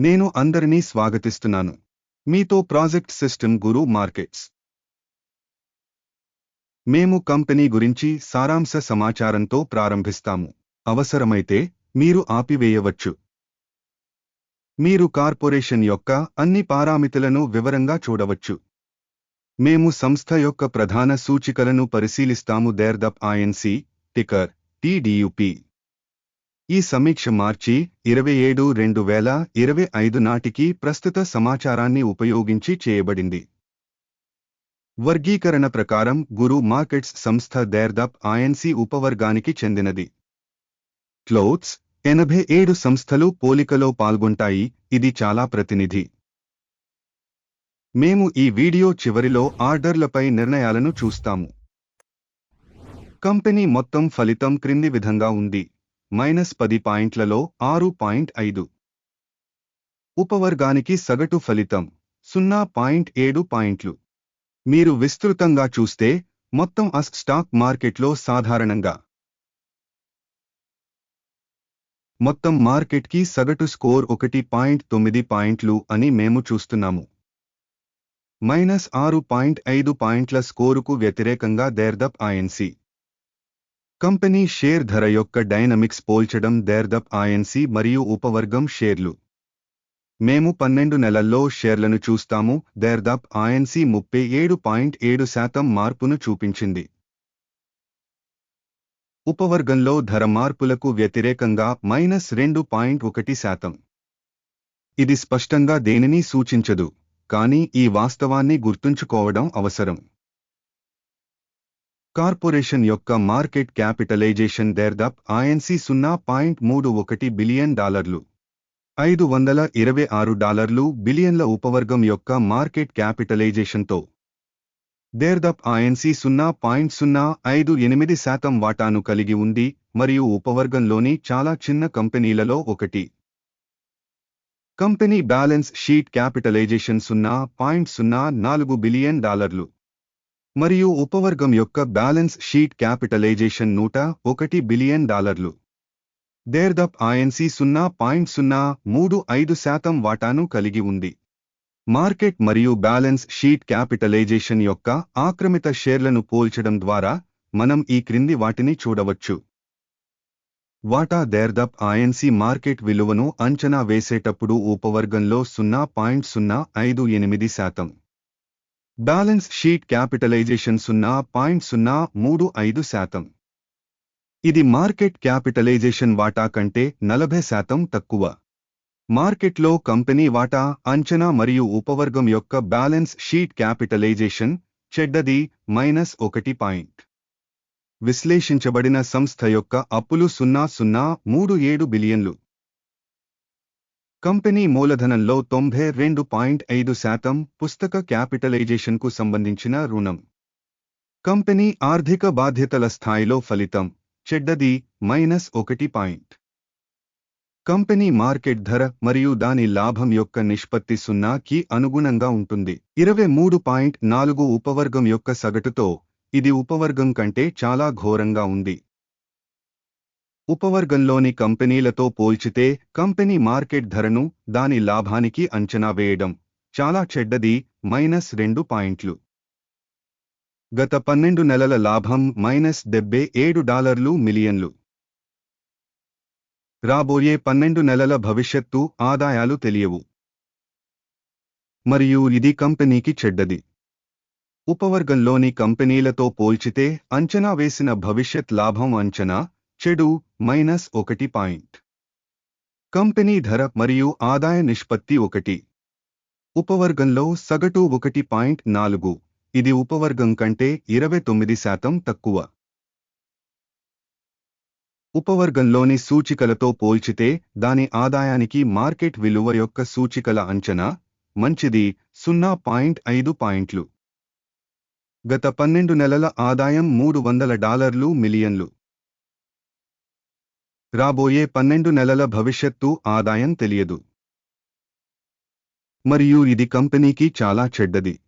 నేను అందరినీ స్వాగతిస్తున్నాను. మీతో ప్రాజెక్ట్ సిస్టమ్ గురు మార్కెట్స్. మేము కంపెనీ గురించి సారాంశ సమాచారంతో ప్రారంభిస్తాము. అవసరమైతే మీరు ఆపివేయవచ్చు. మీరు కార్పొరేషన్ యొక్క అన్ని పారామితులను వివరంగా చూడవచ్చు. మేము సంస్థ యొక్క ప్రధాన సూచికలను పరిశీలిస్తాము. దేర్దప్ ఐఎన్సి టికర్ టీడీయుపీ ఈ సమీక్ష మార్చి ఇరవై ఏడు రెండు వేల ఇరవై ఐదు నాటికి ప్రస్తుత సమాచారాన్ని ఉపయోగించి చేయబడింది. వర్గీకరణ ప్రకారం గురు మార్కెట్స్ సంస్థ దేర్దప్ ఐఎన్సి ఉపవర్గానికి చెందినది. క్లోత్స్ ఎనభై ఏడు సంస్థలు పోలికలో పాల్గొంటాయి ఇది చాలా ప్రతినిధి. మేము ఈ వీడియో చివరిలో ఆర్డర్లపై నిర్ణయాలను చూస్తాము. కంపెనీ మొత్తం ఫలితం క్రింది విధంగా ఉంది. మైనస్ పది పాయింట్లలో ఆరు పాయింట్ ఐదు. ఉపవర్గానికి సగటు ఫలితం సున్నా పాయింట్ ఏడు పాయింట్లు. మీరు విస్తృతంగా చూస్తే మొత్తం అస్ స్టాక్ మార్కెట్లో సాధారణంగా. మొత్తం మార్కెట్కి సగటు స్కోర్ ఒకటి పాయింట్ తొమ్మిది పాయింట్లు అని మేము చూస్తున్నాము. మైనస్ ఆరు పాయింట్ ఐదు పాయింట్ల స్కోరుకు వ్యతిరేకంగా దేర్దప్ ఐఎన్సి కంపెనీ షేర్ ధర యొక్క డైనమిక్స్ పోల్చడం దేర్దప్ ఐఎన్సి మరియు ఉపవర్గం షేర్లు. మేము పన్నెండు నెలల్లో షేర్లను చూస్తాము దేర్దప్ ఐఎన్సి ముప్పై ఏడు పాయింట్ ఏడు శాతం మార్పును చూపించింది. ఉపవర్గంలో ధర మార్పులకు వ్యతిరేకంగా మైనస్ రెండు పాయింట్ ఒకటి శాతం. ఇది స్పష్టంగా దేనిని సూచించదు కానీ ఈ వాస్తవాన్ని గుర్తుంచుకోవడం అవసరం. కార్పొరేషన్ యొక్క మార్కెట్ క్యాపిటలైజేషన్ దేర్దప్ ఐఎన్సి సున్నా పాయింట్ మూడు ఒకటి బిలియన్ డాలర్లు. ఐదు వందల ఇరవై ఆరు డాలర్లు బిలియన్ల ఉపవర్గం యొక్క మార్కెట్ క్యాపిటలైజేషన్తో. దేర్దప్ ఐఎన్సి సున్నా పాయింట్ సున్నా ఐదు ఎనిమిది శాతం వాటాను కలిగి ఉంది మరియు ఉపవర్గంలోని చాలా చిన్న కంపెనీలలో ఒకటి. కంపెనీ బ్యాలెన్స్ షీట్ క్యాపిటలైజేషన్ సున్నా పాయింట్ సున్నా నాలుగు బిలియన్ డాలర్లు. మరియు ఉపవర్గం యొక్క బ్యాలెన్స్ షీట్ క్యాపిటలైజేషన్ నూట ఒకటి బిలియన్ డాలర్లు. దేర్దప్ ఐఎన్సి సున్నా పాయింట్ సున్నా మూడు ఐదు శాతం వాటాను కలిగి ఉంది. మార్కెట్ మరియు బ్యాలెన్స్ షీట్ క్యాపిటలైజేషన్ యొక్క ఆక్రమిత షేర్లను పోల్చడం ద్వారా మనం ఈ క్రింది వాటిని చూడవచ్చు. వాటా దేర్దప్ ఐఎన్సి మార్కెట్ విలువను అంచనా వేసేటప్పుడు ఉపవర్గంలో సున్నా పాయింట్ సున్నా ఐదు ఎనిమిది శాతం. బ్యాలెన్స్ షీట్ క్యాపిటలైజేషన్ సున్నా పాయింట్ సున్నా మూడు ఐదు శాతం. ఇది మార్కెట్ క్యాపిటలైజేషన్ వాటా కంటే నలభై శాతం తక్కువ. మార్కెట్లో కంపెనీ వాటా అంచనా మరియు ఉపవర్గం యొక్క బ్యాలెన్స్ షీట్ క్యాపిటలైజేషన్ చెడ్డది మైనస్ ఒకటి పాయింట్. విశ్లేషించబడిన సంస్థ యొక్క అప్పులు సున్నా సున్నా మూడు ఏడు బిలియన్లు. కంపెనీ మూలధనంలో తొంభై రెండు పాయింట్ ఐదు శాతం పుస్తక క్యాపిటలైజేషన్కు సంబంధించిన రుణం. కంపెనీ ఆర్థిక బాధ్యతల స్థాయిలో ఫలితం చెడ్డది మైనస్ ఒకటి పాయింట్. కంపెనీ మార్కెట్ ధర మరియు దాని లాభం యొక్క నిష్పత్తి సున్నాకి అనుగుణంగా ఉంటుంది. ఇరవై మూడు పాయింట్ నాలుగు ఉపవర్గం యొక్క సగటుతో ఇది ఉపవర్గం కంటే చాలా ఘోరంగా ఉంది. ఉపవర్గంలోని కంపెనీలతో పోల్చితే కంపెనీ మార్కెట్ ధరను దాని లాభానికి అంచనా వేయడం చాలా చెడ్డది మైనస్ రెండు పాయింట్లు. గత పన్నెండు నెలల లాభం మైనస్ డెబ్బై ఏడు డాలర్లు మిలియన్లు. రాబోయే పన్నెండు నెలల భవిష్యత్తు ఆదాయాలు తెలియవు. మరియు ఇది కంపెనీకి చెడ్డది. ఉపవర్గంలోని కంపెనీలతో పోల్చితే అంచనా వేసిన భవిష్యత్ లాభం అంచనా చెడు మైనస్ ఒకటి పాయింట్. కంపెనీ ధర మరియు ఆదాయ నిష్పత్తి ఒకటి. ఉపవర్గంలో సగటు ఒకటి పాయింట్ నాలుగు. ఇది ఉపవర్గం కంటే ఇరవై తొమ్మిది శాతం తక్కువ. ఉపవర్గంలోని సూచికలతో పోల్చితే దాని ఆదాయానికి మార్కెట్ విలువ యొక్క సూచికల అంచనా మంచిది సున్నా పాయింట్ ఐదు పాయింట్లు. గత పన్నెండు నెలల ఆదాయం మూడు వందల డాలర్లు మిలియన్లు. రాబోయే పన్నెండు నెలల భవిష్యత్తు ఆదాయం తెలియదు. మరియు ఇది కంపెనీకి చాలా చెడ్డది.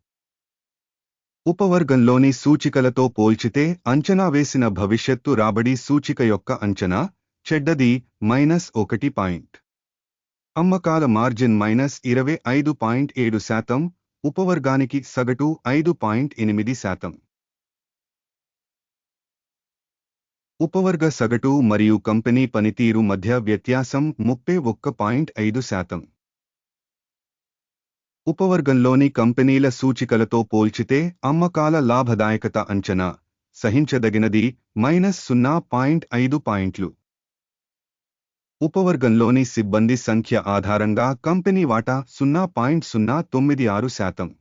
ఉపవర్గంలోని సూచికలతో పోల్చితే అంచనా వేసిన భవిష్యత్తు రాబడి సూచిక యొక్క అంచనా చెడ్డది మైనస్ ఒకటి పాయింట్. అమ్మకాల మార్జిన్ మైనస్ ఇరవై ఐదు పాయింట్ ఏడు శాతం ఉపవర్గానికి సగటు ఐదు పాయింట్ ఎనిమిది శాతం. ఉపవర్గ సగటు మరియు కంపెనీ పనితీరు మధ్య వ్యత్యాసం ముప్పై ఒక్క పాయింట్ ఐదు శాతం. ఉపవర్గంలోని కంపెనీల సూచికలతో పోల్చితే అమ్మకాల లాభదాయకత అంచనా సహించదగినది మైనస్ సున్నా పాయింట్ ఐదు పాయింట్లు. ఉపవర్గంలోని సిబ్బంది సంఖ్య ఆధారంగా కంపెనీ వాటా సున్నా పాయింట్ సున్నా తొమ్మిది ఆరు శాతం.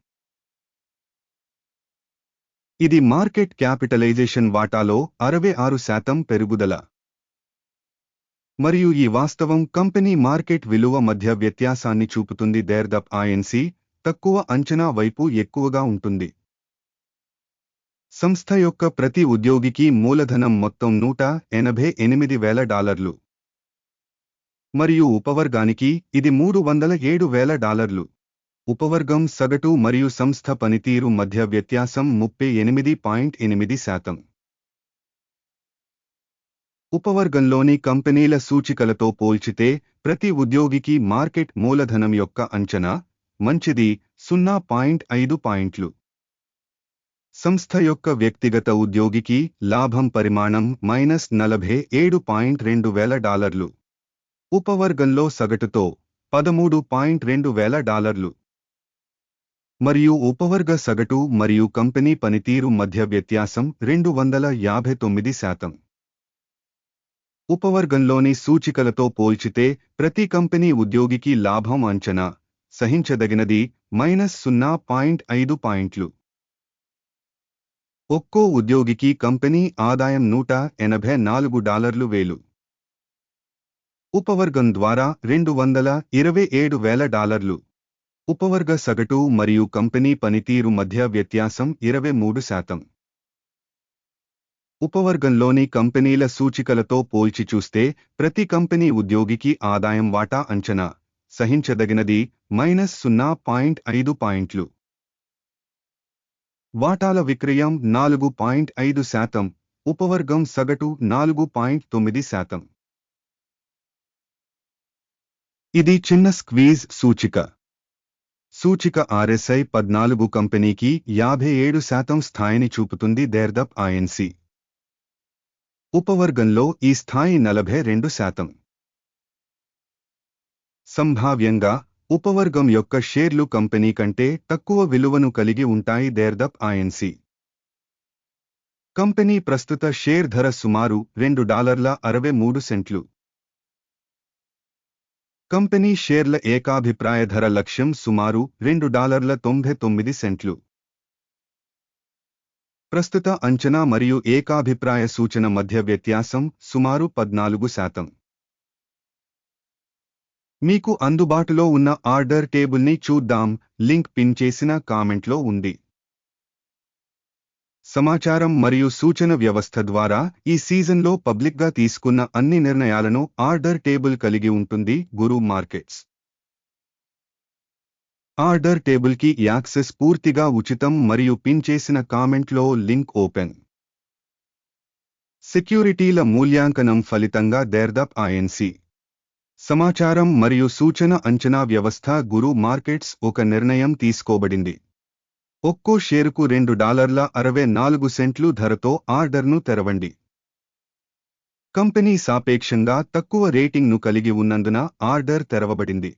ఇది మార్కెట్ క్యాపిటలైజేషన్ వాటాలో అరవై ఆరు శాతం పెరుగుదల. మరియు ఈ వాస్తవం కంపెనీ మార్కెట్ విలువ మధ్య వ్యత్యాసాన్ని చూపుతుంది. దేర్దప్ ఐఎన్సీ తక్కువ అంచనా వైపు ఎక్కువగా ఉంటుంది. సంస్థ యొక్క ప్రతి ఉద్యోగికి మూలధనం మొత్తం నూట ఎనభై ఎనిమిది వేల డాలర్లు. మరియు ఉపవర్గానికి ఇది మూడు వందల ఏడు వేల డాలర్లు. ఉపవర్గం సగటు మరియు సంస్థ పనితీరు మధ్య వ్యత్యాసం ముప్పై ఎనిమిది పాయింట్ ఎనిమిది శాతం. ఉపవర్గంలోని కంపెనీల సూచికలతో పోల్చితే ప్రతి ఉద్యోగికి మార్కెట్ మూలధనం యొక్క అంచనా మంచిది సున్నా పాయింట్ ఐదు పాయింట్లు. సంస్థ యొక్క వ్యక్తిగత ఉద్యోగికి లాభం పరిమాణం మైనస్ నలభై ఏడు పాయింట్ రెండు వేల డాలర్లు. ఉపవర్గంలో సగటుతో పదమూడు పాయింట్ రెండు వేల డాలర్లు. మరియు ఉపవర్గ సగటు మరియు కంపెనీ పనితీరు మధ్య వ్యత్యాసం రెండు వందల యాభై తొమ్మిది శాతం. ఉపవర్గంలోని సూచికలతో పోల్చితే ప్రతి కంపెనీ ఉద్యోగికి లాభం అంచనా సహించదగినది మైనస్ సున్నా పాయింట్ ఐదు పాయింట్లు. ఒక్కో ఉద్యోగికి కంపెనీ ఆదాయం నూట ఎనభై నాలుగు డాలర్లు వేలు. ఉపవర్గం ద్వారా రెండు వందల ఇరవై ఏడు వేల డాలర్లు. ఉపవర్గ సగటు మరియు కంపెనీ పనితీరు మధ్య వ్యత్యాసం ఇరవై మూడు శాతం. ఉపవర్గంలోని కంపెనీల సూచికలతో పోల్చి చూస్తే ప్రతి కంపెనీ ఉద్యోగికి ఆదాయం వాటా అంచనా సహించదగినది మైనస్ సున్నా పాయింట్ ఐదు పాయింట్లు. వాటాల విక్రయం నాలుగు పాయింట్ ఐదు శాతం ఉపవర్గం సగటు నాలుగు పాయింట్ తొమ్మిది శాతం. ఇది చిన్న స్క్వీజ్ సూచిక. సూచిక ఆర్ఎస్ఐ పద్నాలుగు కంపెనీకి యాభై ఏడు శాతం స్థాయిని చూపుతుంది దేర్దప్ ఐఎన్సి. ఉపవర్గంలో ఈ స్థాయి నలభై రెండు శాతం. సంభావ్యంగా ఉపవర్గం యొక్క షేర్లు కంపెనీ కంటే తక్కువ విలువను కలిగి ఉంటాయి దేర్దప్ ఐఎన్సి. కంపెనీ ప్రస్తుత షేర్ ధర సుమారు రెండు డాలర్ల అరవై మూడు సెంట్లు. కంపెనీ షేర్ల ఏకాభిప్రాయ ధర లక్ష్యం సుమారు రెండు డాలర్ల తొంభై తొమ్మిది సెంట్లు. ప్రస్తుత అంచనా మరియు ఏకాభిప్రాయ సూచన మధ్య వ్యత్యాసం సుమారు పద్నాలుగు శాతం. మీకు అందుబాటులో ఉన్న ఆర్డర్ టేబుల్ని చూద్దాం లింక్ పిన్ చేసిన కామెంట్లో ఉంది. సమాచారం మరియు సూచన వ్యవస్థ ద్వారా ఈ సీజన్లో పబ్లిక్గా తీసుకున్న అన్ని నిర్ణయాలను ఆర్డర్ టేబుల్ కలిగి ఉంటుంది గురు మార్కెట్స్. ఆర్డర్ టేబుల్కి యాక్సెస్ పూర్తిగా ఉచితం మరియు పిన్ చేసిన కామెంట్లో లింక్ ఓపెన్. సెక్యూరిటీల మూల్యాంకనం ఫలితంగా దేర్దప్ ఐఎన్సి సమాచారం మరియు సూచన అంచనా వ్యవస్థ గురు మార్కెట్స్ ఒక నిర్ణయం తీసుకోబడింది. ఒక్కో షేరుకు రెండు డాలర్ల అరవై నాలుగు సెంట్లు ధరతో ఆర్డర్ను తెరవండి. కంపెనీ సాపేక్షంగా తక్కువ రేటింగ్ను కలిగి ఉన్నందున ఆర్డర్ తెరవబడింది.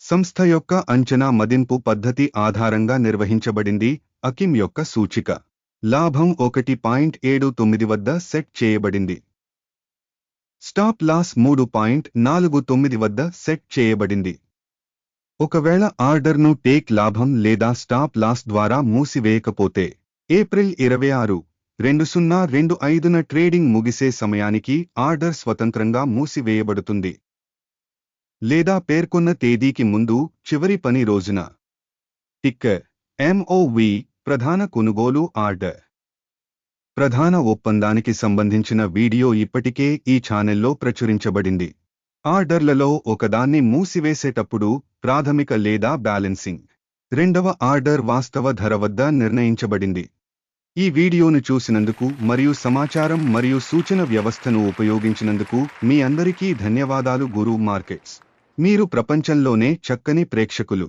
సంస్థ యొక్క అంచనా మదింపు పద్ధతి ఆధారంగా నిర్వహించబడింది అకిమ్ యొక్క సూచిక. లాభం ఒకటి పాయింట్ ఏడు తొమ్మిది వద్ద సెట్ చేయబడింది. స్టాప్ లాస్ మూడు పాయింట్ నాలుగు తొమ్మిది వద్ద సెట్ చేయబడింది. ఒకవేళ ఆర్డర్ను టేక్ లాభం లేదా స్టాప్ లాస్ ద్వారా మూసివేయకపోతే ఏప్రిల్ ఇరవై ఆరు రెండు సున్నా రెండు ఐదున ట్రేడింగ్ ముగిసే సమయానికి ఆర్డర్ స్వతంత్రంగా మూసివేయబడుతుంది. లేదా పేర్కొన్న తేదీకి ముందు చివరి పని రోజున. టిక్కర్ ఎంఓవి ప్రధాన కొనుగోలు ఆర్డర్. ప్రధాన ఒప్పందానికి సంబంధించిన వీడియో ఇప్పటికే ఈ ఛానెల్లో ప్రచురించబడింది. ఆర్డర్లలో ఒకదాన్ని మూసివేసేటప్పుడు ప్రాథమిక లేదా బ్యాలెన్సింగ్. రెండవ ఆర్డర్ వాస్తవ ధర వద్ద నిర్ణయించబడింది. ఈ వీడియోను చూసినందుకు మరియు సమాచారం మరియు సూచన వ్యవస్థను ఉపయోగించినందుకు మీ అందరికీ ధన్యవాదాలు గురు మార్కెట్స్. మీరు ప్రపంచంలోనే చక్కని ప్రేక్షకులు.